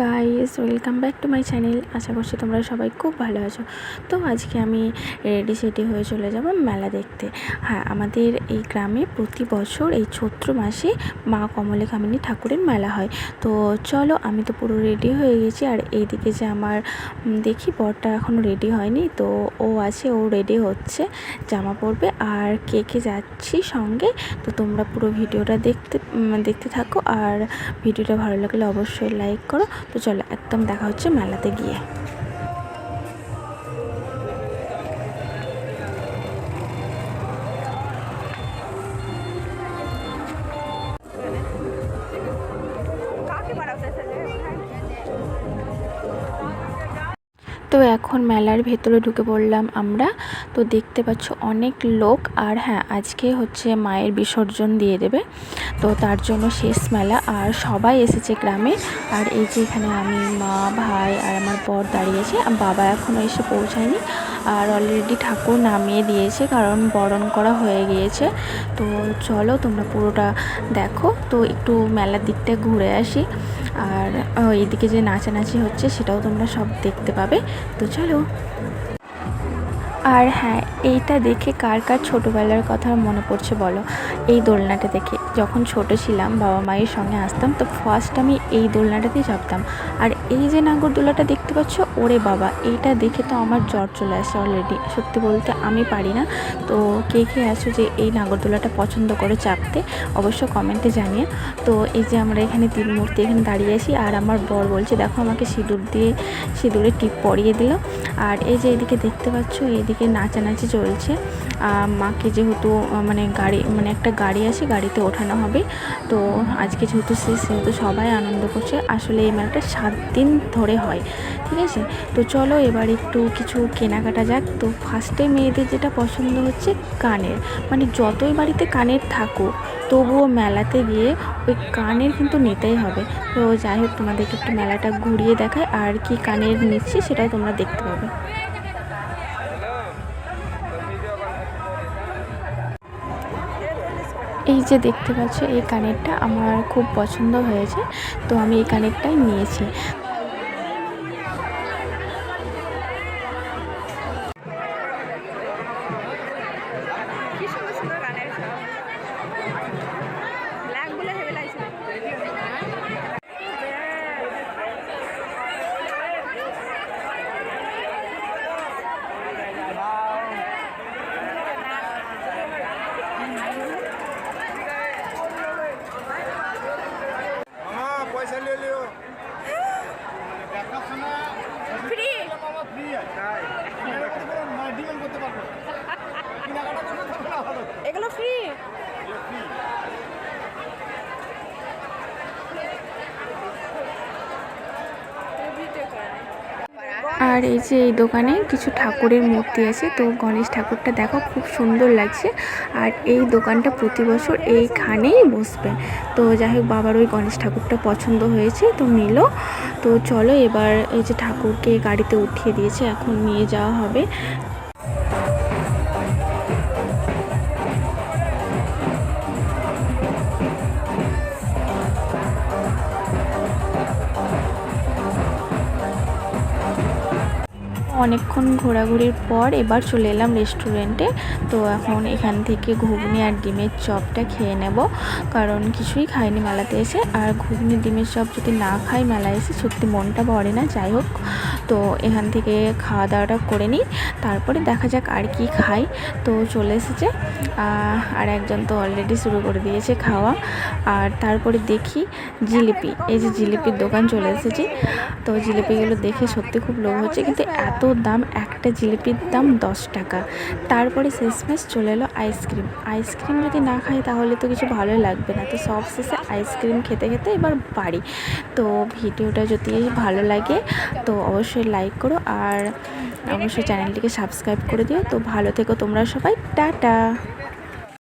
Guys welcome back to my channel আশা করছি তোমরা সবাই খুব ভালো আছো। তো আজকে আমি রেডি সেডি হয়ে চলে যাব মেলা দেখতে। হ্যাঁ আমাদের এই গ্রামে প্রতি বছর এই চৈত্র মাসে মা কমলে কামিনী ঠাকুরের মেলা হয়। তো চলো, আমি তো পুরো রেডি হয়ে গেছি। আর এইদিকে যে আমার দেখি বরটা এখনও রেডি হয়নি। তো ও আছে, ও রেডি হচ্ছে জামা পরবে। আর কে কে যাচ্ছি সঙ্গে, তো তোমরা পুরো ভিডিওটা দেখতে দেখতে থাকো। আর ভিডিওটা ভালো লাগলে অবশ্যই লাইক করো। তো চলো একদম দেখা হচ্ছে মেলাতে গিয়ে। এখন মেলার ভেতরে ঢুকে পড়লাম আমরা। তো দেখতে পাচ্ছ অনেক লোক আর হ্যাঁ আজকে হচ্ছে মায়ের বিসর্জন দিয়ে দেবে। তো তার জন্য শেষ মেলা আর সবাই এসেছে গ্রামে। আর এই যে এখানে আমি মা, ভাই আর আমার বর দাঁড়িয়েছে বাবা এখনও এসে পৌঁছায়নি। আর অলরেডি ঠাকুর নামিয়ে দিয়েছে কারণ বরণ করা হয়ে গিয়েছে। তো চলো তোমরা পুরোটা দেখো। তো একটু মেলার দিকটা ঘুরে আসি। আর এদিকে যে নাচানাচি হচ্ছে সেটাও তোমরা সব দেখতে পাবে। তো চলো। আর হ্যাঁ এইটা দেখে কার কার ছোটোবেলার কথা মনে পড়ছে বলো? এই দোলনাটা দেখে। যখন ছোট ছিলাম, বাবা মায়ের সঙ্গে আসতাম, তো ফার্স্ট আমি এই দোলনাটাতেই চাপতাম। আর এই যে নাগরদোলাটা দেখতে পাচ্ছ, ওরে বাবা, এইটা দেখে তো আমার জ্বর চলে আসে অলরেডি সত্যি বলতে আমি পারি না। তো কে কে আছো যে এই নাগরদোলাটা পছন্দ করে চাপতে, অবশ্য কমেন্টে জানিয়ে তো এই যে আমরা এখানে তিন মূর্তি এখানে দাঁড়িয়ে আছি, আর আমার বর বলছে, দেখো, আমাকে সিঁদুর দিয়ে সিঁদুরে টিপ পরিয়ে দিল। আর এই যে এদিকে দেখতে পাচ্ছ, এদিকে নাচানাচি চলছে। মাকে যেহেতু মানে গাড়ি মানে একটা গাড়ি আছে, গাড়িতে ওঠানো হবে। তো আজকে যেহেতু শেষ সেহেতু সবাই আনন্দ করছে। আসলে এই মেলাটা সাত দিন ধরে হয়, ঠিক আছে? তো চলো এবার একটু কিছু কেনাকাটা যাক। তো ফার্স্টে মেয়েদের যেটা পছন্দ হচ্ছে কানের। মানে যতই বাড়িতে কানের থাকুক, তবুও মেলাতে গিয়ে ওই কানের কিন্তু নিতেই হবে। তো যাই হোক, তোমাদেরকে একটু মেলাটা ঘুরিয়ে দেখায় আর কি কানের নিচ্ছি সেটাও তোমরা দেখতে পাবে। এই যে দেখতে পাচ্ছ, এই কানেরটা আমার খুব পছন্দ হয়েছে, তো আমি এই কানেরটাই নিয়েছি। এগুলো ফ্রি আর এই যে এই দোকানে কিছু ঠাকুরের মূর্তি আছে, তো গণেশ ঠাকুরটা দেখো খুব সুন্দর লাগছে। আর এই দোকানটা প্রতি বছর এইখানেই বসবে। তো যাই হোক, বাবার ওই গণেশ ঠাকুরটা পছন্দ হয়েছে, তো নিল। তো চলো এবার এই যে ঠাকুরকে গাড়িতে উঠিয়ে দিয়েছে এখন নিয়ে যাওয়া হবে। অনেকক্ষণ ঘোরাঘুরির পর এবার চলে এলাম রেস্টুরেন্টে। তো এখন এখান থেকে ঘুগনি আর ডিমের চপটা খেয়ে নেব। কারণ কিছুই খাইনি মেলাতে এসে। আর ঘুগনি ডিমের চপ যদি না খাই মেলায় এসে, সত্যি মনটা ভরে না, যাই হোক। তো এখান থেকে খাওয়া দাওয়াটা করে নিই। তারপরে দেখা যাক আর কি খাই। তো চলে এসেছে। আর একজন তো অলরেডি শুরু করে দিয়েছে খাওয়া। আর তারপরে দেখি জিলিপি। এই যে জিলিপির দোকান চলে এসেছি। তো জিলিপিগুলো দেখে সত্যি খুব লোভ হচ্ছে। কিন্তু এত দাম একটা জিলিপির দাম দশ টাকা। তারপরে শেষমেশ চলে এলো আইসক্রিম। আইসক্রিম যদি না খাই তাহলে তো কিছু ভালো লাগবে না। তো সব শেষে আইসক্রিম খেতে খেতে এবার বাড়ি। তো ভিডিওটা যদি ভালো লাগে তো অবশ্যই লাইক করো আর অবশ্যই চ্যানেলটিকে সাবস্ক্রাইব করে দিও। তো ভালো থেকো তোমরা সবাই। টাটা!